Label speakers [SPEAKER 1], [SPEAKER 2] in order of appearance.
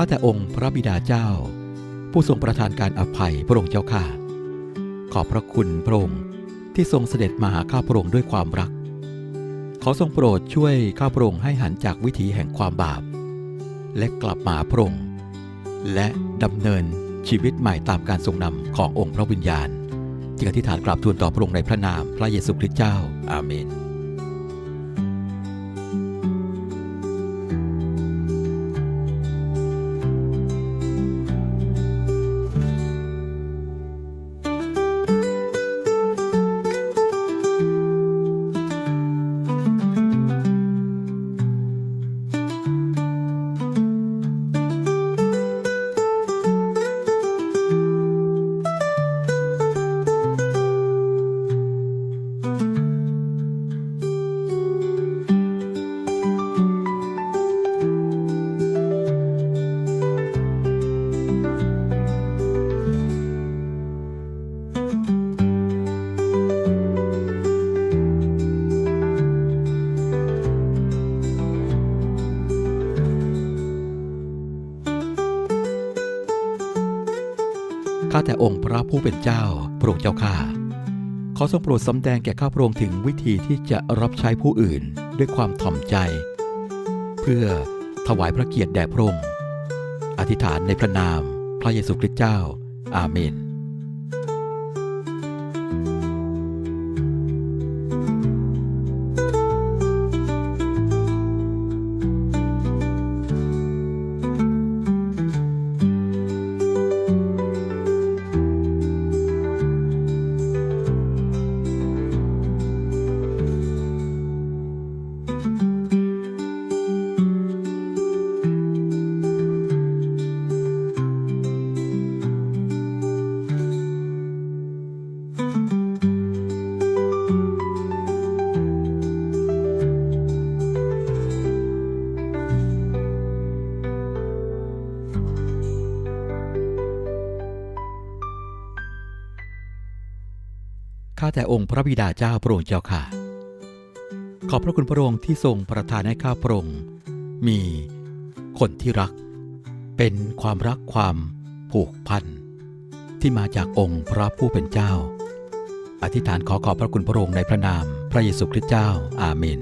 [SPEAKER 1] ข้าแต่องค์พระบิดาเจ้า ผู้ทรงประทานการอภัยพระองค์เจ้าข้าขอบพระคุณพระองค์ที่ทรงเสด็จมาหาข้าพระองค์ด้วยความรัก ขอทรงโปรดช่วยข้าพระองค์ให้หันจากวิถีแห่งความบาป และกลับมาหาพระองค์และดำเนินชีวิตใหม่ตามการทรงนำขององค์พระวิญญาณ จึงอธิษฐานกราบทูลต่อพระองค์ในพระนามพระเยซูคริสต์เจ้า อาเมน ข้าแต่องค์พระผู้เป็นเจ้าพระองค์เจ้าข้าขอทรงโปรดสำแดงแก่ข้าพระองค์ถึงวิธีที่จะรับใช้ผู้อื่นด้วยความถ่อมใจ เพื่อถวายพระเกียรติแด่พระองค์อธิษฐานในพระนามพระเยซูคริสต์เจ้า อาเมน ข้าแต่องค์พระบิดาเจ้าพระองค์เจ้าค่ะ ขอบพระคุณพระองค์ที่ทรงประทานให้ข้าพระองค์มีคนที่รัก เป็นความรักความผูกพันที่มาจากองค์พระผู้เป็นเจ้า อธิษฐานขอขอบพระคุณพระองค์ในพระนามพระเยซูคริสต์เจ้า อาเมน